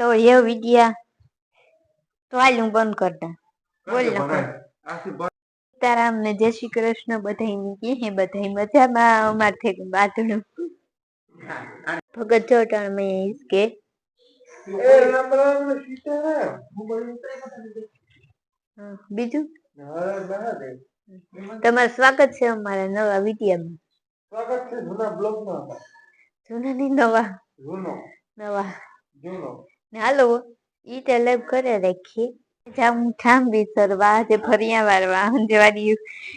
તો એ વિડિયા તો હાલ હું બંધ કરતા બોલ. સીતારામ ને જય શ્રી કૃષ્ણ બધાય કે હે બધાય મજામાં? અમાર થે બાથડું ભગત ચોટાણ મેં કે બીજું? તમારું સ્વાગત છે અમારા નવા વિડિયામાં જૂના ની નવા. નવા. ને હાલો ઈ તે લાઈવ કરે રાખી જામ ઠાંબી સરવા જે ફરિયા વારવા અંજવાડી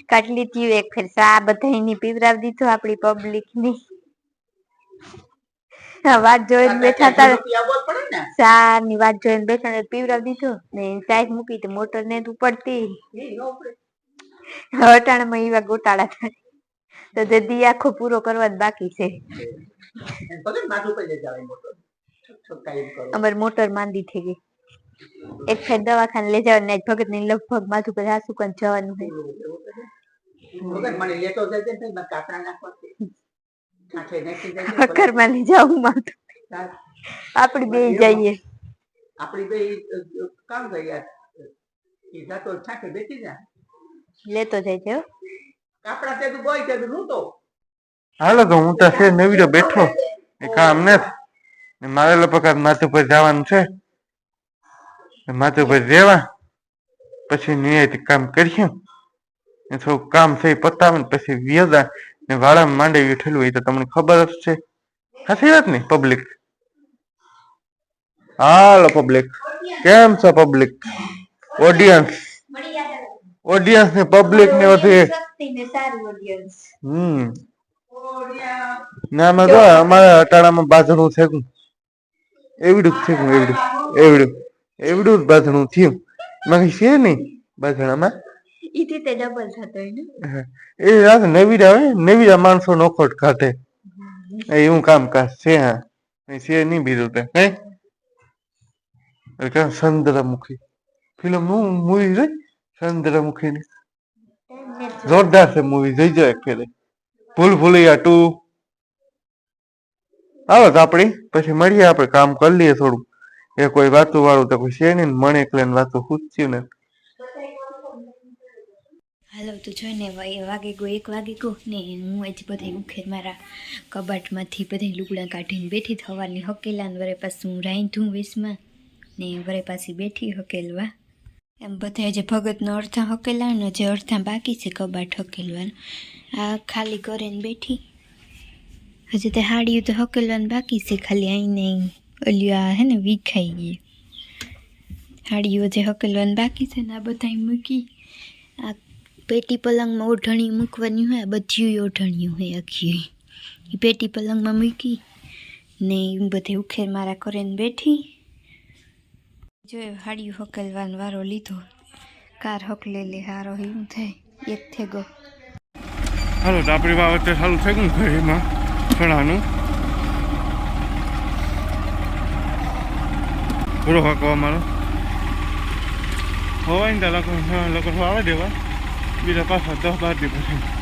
કાટલી તી એક ફેર. સા બધાની પીવરાવ દીધો આપણી પબ્લિકની. વાત જોઈને બેઠા તા સા ની. વાત જોઈને બેઠા ને પીવરાવ દીધો. ને ચાય મૂકી તો મોટર ને જ ઉપડતી. અટાણામાં એવા ગોટાળા થાય. તો તે દી આખો પૂરો કરવા જ બાકી છે. અમારી મોટર માંદી થઈ ગઈ. એક ફેર દવાખાને લઈ જવાનું ને ભગતની લગભગ માથું પર હાસુ કન જવાનું છે. હકર લઈ જાવું માથું આપડી બે જઈએ. આપડી બે કામ કર્યા સીધા તો છાંટે બેસી જા. લેતો જાય હો. કાપડા તે તું બોય તે હાલો તો હું તો છે નવીરો બેઠો. એ કામ ને ને મારે લપકાર માથે પર જવાનું છે. માથે પર રહેવા. પછી નિયત કામ કરીશું. ને થોડું કામ થઈ પતાવે ને પછી વ્યદા ને વાળા માંડે ઉઠેલું હોય તો તમને ખબર જ છે. સાચી વાત ને પબ્લિક હાલો પબ્લિક કેમ છો પબ્લિક ઓડિયન્સ ઓડિયન્સ ને પબ્લિક ને બધી. હમ. ના મેં તો અમારા અટાણામાં બાજણું થયું એવડું થયું એવડું. એવડું. એવડું જ બાજણું થયું બાકી છે નહીં બાજણામાં? ડબલ થતો એ રાત નવીરા હોય નવીરા માણસો નોખોટ ખાતે એવું કામકાજ છે હા. છે નહીં બીજું તે કઈ એટલે ચંદ્રમુખી ફિલ્મનું મૂવી જોઈ? ચંદ્રમુખી ની જોરદાર છે મૂવી જોઈજો એક ફેરે. ભૂલ ભૂલૈયા ટુ આવો તો આપણી, પછી મળીએ આપણે, કામ કરી લઈએ થોડું. એ કોઈ વાતું વાળું તો કોઈ છે નહીં મને એકલે વાતું પૂછ્યું ને. હાલો તો જો ને એ વાગે ગયો, એક વાગે ગયો ને, હું જ બધા ઉખેર મારા કબાટમાંથી બધા લુગડા કાઢીને બેઠી થવાની હકેલા વરે પાછું રાંધું વેસમાં ને વરે પાછી બેઠી હકેલવા. એમ બધા જે ભગતનો અડધા હકેલા ને જે અડધા બાકી છે કબાટ હકેલવાનું, આ ખાલી કરીને બેઠી. હજી તે હાડીયું તો હકેલવાનું બાકી છે ખાલી આઈને ઓલ્યું આ હે ને વિખાઈ ગઈ. હાડીઓ જે હકેલવાનું બાકી છે ને આ બધા મૂકી. આ પેટી પલંગમાં ઓઢણી મૂકવાની હોય બધી ઓઢણીઓ હોય આખી. એ પેટી પલંગમાં મૂકી ને એ બધે ઉખેર મારા કરીને બેઠી. જો હાડિયું હકલવાનો વારો લીધો, કાર હકલે લે હારો એવું થાય એક થેગો. હાલો, તો આપણી બાબતે સારું થઈ ગયું ઘરેમાં ઘણાનું પૂરો હકવા મારો. હોવાય ને લોકો લોકો આવે દેવા. બીજા પાછા દસ બાર દી પછી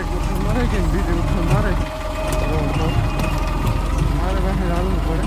એક ઉઠો મારે કે બીજી ઉઠો મારે ઓહો. મારે પાસે હાલવું પડે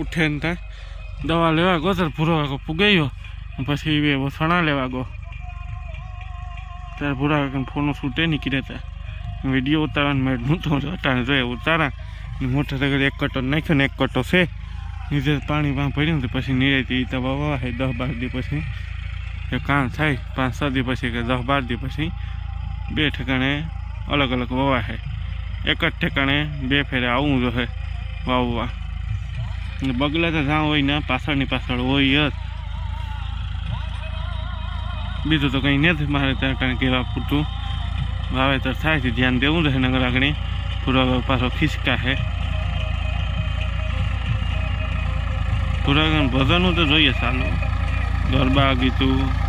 ઉઠે ને ત્યાં દવા લેવા ગયો ત્યારે ભૂરો કાકો પુગાયો. પછી બે વસણા લેવા ગયો. ત્યારે ભૂરા કાકાને ફોનો છૂટે નીકળે ત્યાં વીડિયો ઉતારવાનું મેં નહોતો અટાણે જોઈએ ઉતારા. મોટર આગળ એક કટો નાખ્યો ને એક કટો છે. નીચે પાણી પાણી પડ્યું ને પછી નિરાયતી તો વાવા દસ બાર દી પછી. એ કામ થાય, પાંચ છ દી પછી કે દસ બાર દી પછી બે ઠેકાણે અલગ અલગ વવા છે. એક જ ઠેકાણે બે ફેરે આવવું જોઈએ વાવવા. બગલા તો જ્યાં હોય ને પાછળની પાછળ હોય જ. બીજું તો કંઈ નથી મારે ત્યાં કારણ કહેવા પૂરતું. વાવેતર થાય છે, ધ્યાન દેવું રહે નગર આગળ પૂરો પાછો ખિસકા છે પૂરા ભજનો તો જોઈએ ચાલુ. ગરબા ગીતું.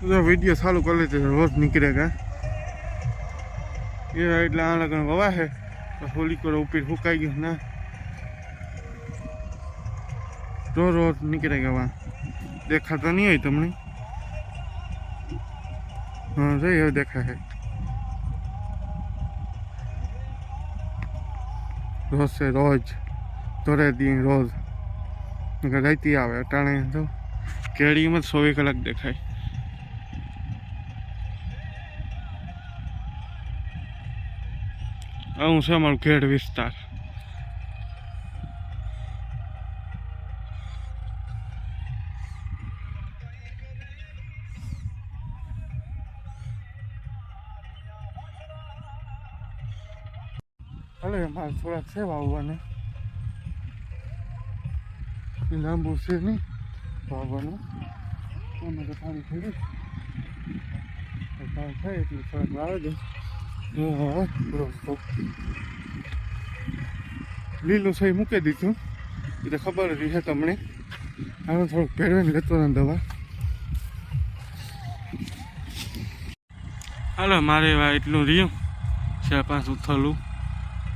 વીડિયો ચાલુ કરી લેते રોજ નીકળેગા એ એટલે આ લગન વવા છે હોલી કરો ઉપર સુકાઈ ગયું, ના? રોજ રોજ નીકળેગા વા? દેખાતા નહીં હોય તમને? હા, જઈ હવે દેખા છે રોજ છે રોજ, ધોરે દી રોજ. રાતી આવે, અટાણે તો કેળીમાં ચોવીસ કલાક દેખાય. આવું છે અમારું ખેડ વિસ્તાર. ભલે મારે થોડાક છે વાવવાને લાંબુ છે નહીં વાવવાનું. અમે તો પાણી થઈ ગયું થાય એટલે થોડાક વાવે દે હા બરોબર લીલું સહી મૂકી દીધું. એટલે ખબર જ છે તમને. હવે થોડુંક ભેળવીને લેતો ને દવા. હાલો, મારે એવા એટલું રહ્યું. ચાર પાંચ ઉથલું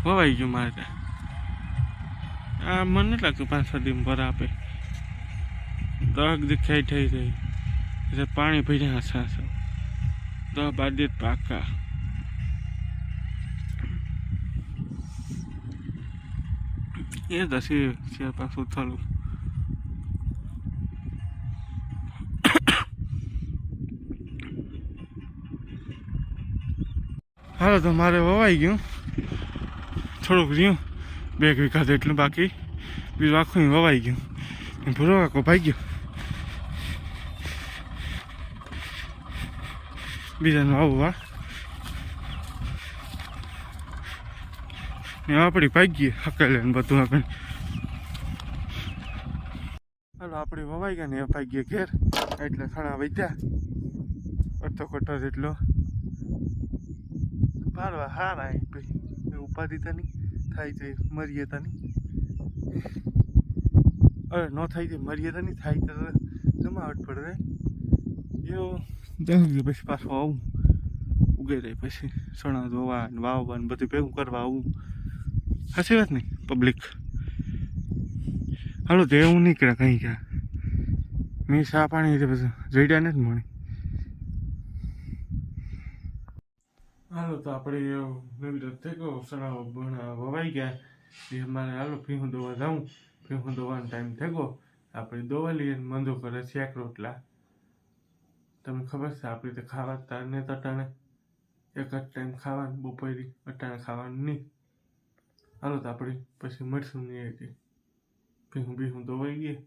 વવાઈ ગયું મારે આ મને નથી લાગતું પાંચ દિન ભર આપે. દગ દેખાઈ થઈ રહી. એટલે પાણી ભર્યા હશે દહ બાદ પાકા. એ જ હશે ચાર પાંચ ઉથલું હાલો, તો મારે વવાઈ ગયું. થોડુંક રહ્યું, બે વીઘા એટલું બાકી. બીજું આખું વવાઈ ગયું. ભૂરો આખો ભાઈ ગયો. બીજાનું આવું વા ને આપણી ભાગીએ હકેલે ને બધું આપણે હાલો આપણી વવાઈ ગયા ને એ ભાગીએ ઘેર. એટલે ખાણા વધ્યા અડધો કટો એટલો પાડવા હારા ભાઈ. ઉપાધિ તા નહીં. થાય તો મરીએ તો નહીં. અરે ન થાય તો મરીએ તો નહીં. થાય તો જમાવટ પડે એવો. દસ પછી પાછું આવું. ઉગે રહી પછી સણા ધોવા વાવવા ને બધું ભેગું કરવા આવું. સાચી વાત નહીં પબ્લિક હાલો તે હું નીકળે કંઈ ક્યાં. મેં સા પાણી છે પછી જડ્યા નથી મળી હાલો, તો આપણે નવી થઈ ગયો. સણા ભણા વવાઈ ગયા. એ અમારે, હાલો ભીહું દોવા જાઉં. ભીહું દોવાનો ટાઈમ થઈ ગયો. આપણે દોવા લઈએ મંદો કરે, શેક રોટલા. તમને ખબર છે, આપણે તો ખાવા તારને તટાણે એક જ ટાઈમ ખાવાનું, બપોરી અટાણે ખાવાનું નહીં. હાલો તો આપણે પછી મળશું નહીં હતી ભીહું ભીહું ધોવાઈ ગયે.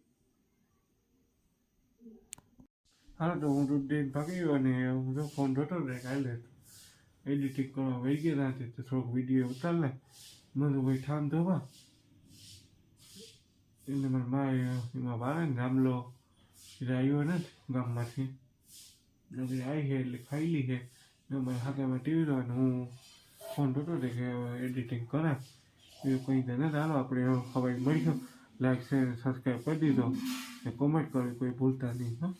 હાલો તો હું દૂધ દઈને ભાગી ગયો અને હું જો ફોન જોતો રહે કાલે એડિટિંગ કરવા વહી ગયા રાતે. તો થોડોક વીડિયો ઉતાર લે. મને કોઈ ઠામ ધોવા. એટલે મારા મારે એમાં વાળે ને ગામલો. આવ્યો નથી ગામમાંથી. આવી છે એટલે ખાઈ લી છે ને મારે હાથેમાં ટીવી રહ્યો હું ફોન જોતો રહે કે એડિટિંગ કરે. એ કંઈ તો નથી હાલો આપણે ખબર મળીશું લાઈક શેર સબસ્ક્રાઈબ કરી દીધો. ને કોમેન્ટ કરવી કોઈ ભૂલતા નહીં, હા.